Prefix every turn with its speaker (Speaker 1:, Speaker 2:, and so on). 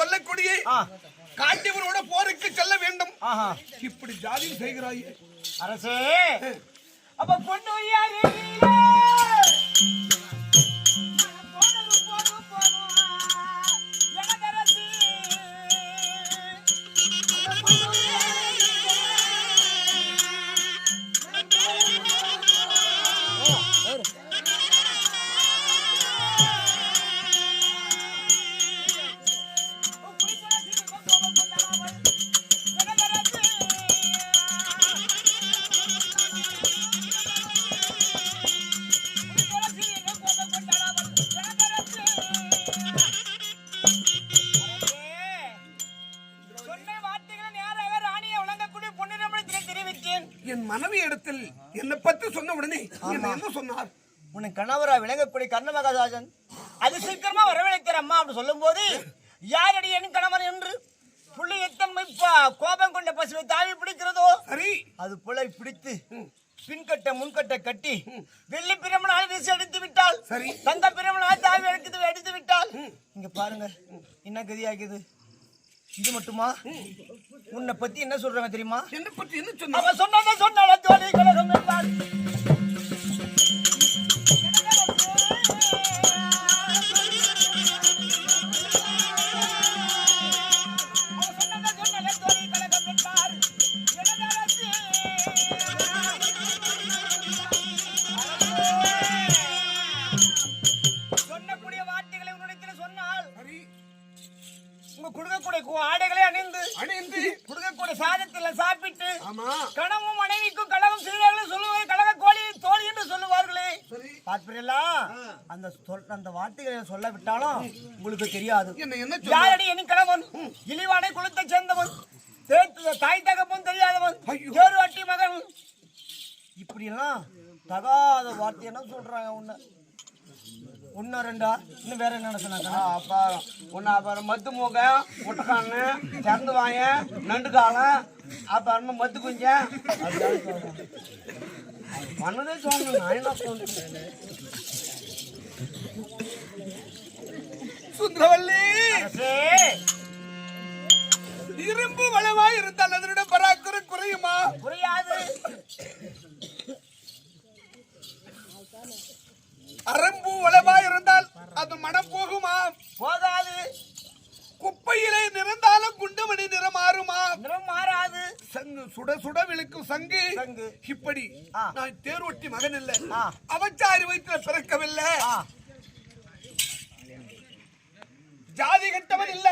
Speaker 1: சொல்லக்கூடிய காண்டிவரோட போருக்கு செல்ல வேண்டும். இப்படி ஜாதி செய்கிறாயே.
Speaker 2: அரசே. அப்ப பொண்ணு
Speaker 1: என் மனைவி இடத்தில் என்னை பத்தி சொன்ன உடனே என்ன சொன்னார்?
Speaker 2: உன் கணவரா விளங்கக்கூடிய கர்ணமகாதாஜன் அது சீக்கிரமா வரவழைக்கிற அம்மா அப்படி சொல்லும்போது யாரடி என் கணவன் என்று? புள்ளி எத்தன்மை கோபம் கொண்ட பசுவை தாவி பிடிக்கிறதோ?
Speaker 1: சரி.
Speaker 2: அது புலை பிடித்து பின்கட்ட முன்கட்ட கட்டி வெள்ளி பிரமணால் வீசி அடித்து விட்டால்
Speaker 1: சரி.
Speaker 2: தங்க பிரமணால் தாவி அடித்து அடித்து விட்டால். இங்க பாருங்க என்ன கதியாக்குது இது மட்டுமா? உன்னை பத்தி என்ன சொல்றாங்க தெரியுமா?
Speaker 1: என்னை பற்றி என்ன சொன்னார்
Speaker 2: அவ சொன்னதை சொன்னால தோழி என்றார் சொன்னக்கூடிய வார்த்தைகளை உன்னிடத்தில் சொன்னால் உங்க கொடுக்கக்கூடிய ஆடைகளை அணிந்து
Speaker 1: அணிந்து.
Speaker 2: கொடுக்கக்கூடிய சாதத்துல சாப்பிட்டு
Speaker 1: ஆமா.
Speaker 2: கணவன் மனைவிக்கும் கழகம் செய்தார்கள் சொல்லுவது கழக கோழி தோழி என்று சொல்லுவார்களே.
Speaker 1: சரி.
Speaker 2: பார்ப்பீர்களா? அந்த சொல் அந்த வார்த்தைகளை சொல்ல விட்டாலும் உங்களுக்கு தெரியாது. யாரடி என் கணவன்? இழிவாடை குலத்தை சேர்ந்தவன். தேய்த்து- தாய் தகப்பன் தெரியாதவன். தேரு அட்டி மகன். இப்படி எல்லாம் தகாத வார்த்தை என்ன சொல்றாங்க உன்னை? ஒன்னா ரெண்டா? இன்னும் வேற என்ன சொன்னாங்க
Speaker 1: அப்புறம் உன்னை அப்புறம் மத்து மூக்கம் முட்டைக்கான்னு திறந்து வாங்க நண்டு காலம் அப்புறமா மத்து குஞ்சேன் பண்ணதே தோணும் நான் என்ன சொல்றேன் சுந்தரவல்லி! இரும்பு வளமாய் இருந்தால் அதனுடைய பராக்குறை குறையுமா?
Speaker 2: புரியாது
Speaker 1: சுட சுட விழுக்கும் சங்கு
Speaker 2: சங்கு.
Speaker 1: இப்படி. நான் தேர்வொட்டி மகன் இல்ல. அவச்சாரி வயிற்றுல பிறக்கவில்லை ஜாதி கட்டவன் இல்ல